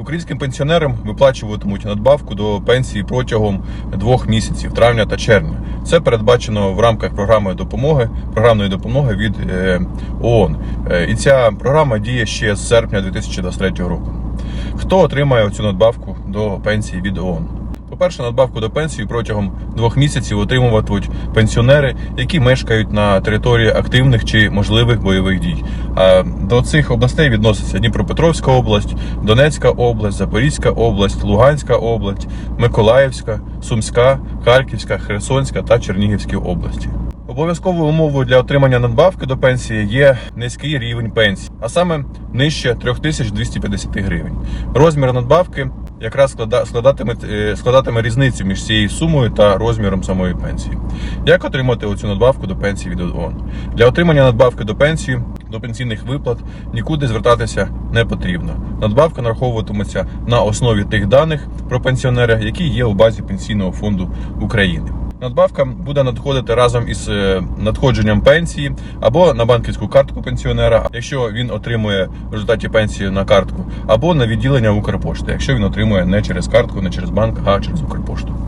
Українським пенсіонерам виплачуватимуть надбавку до пенсії протягом двох місяців травня та червня. Це передбачено в рамках програми допомоги, програмної допомоги від е, ООН. Е, І ця програма діє ще з серпня 2023 року. Хто отримає цю надбавку до пенсії від ООН? По-перше, надбавку до пенсії протягом двох місяців отримуватимуть пенсіонери, які мешкають на території активних чи можливих бойових дій. До цих областей відносяться Дніпропетровська область, Донецька область, Запорізька область, Луганська область, Миколаївська, Сумська, Харківська, Херсонська та Чернігівські області. Обов'язковою умовою для отримання надбавки до пенсії є низький рівень пенсії, а саме нижче 3250 гривень. Розмір надбавки якраз складатиме, е, складатиме різницю між цією сумою та розміром самої пенсії. Як отримати оцю надбавку до пенсії від ООН? Для отримання надбавки до пенсії до пенсійних виплат нікуди звертатися не потрібно. Надбавка нараховуватиметься на основі тих даних про пенсіонера, які є у базі пенсійного фонду України. Надбавка буде надходити разом із е, надходженням пенсії або на банківську картку пенсіонера, якщо він отримує в результаті пенсії на картку, або на відділення Укрпошти, якщо він отримує не через картку, не через банк, а через Укрпошту.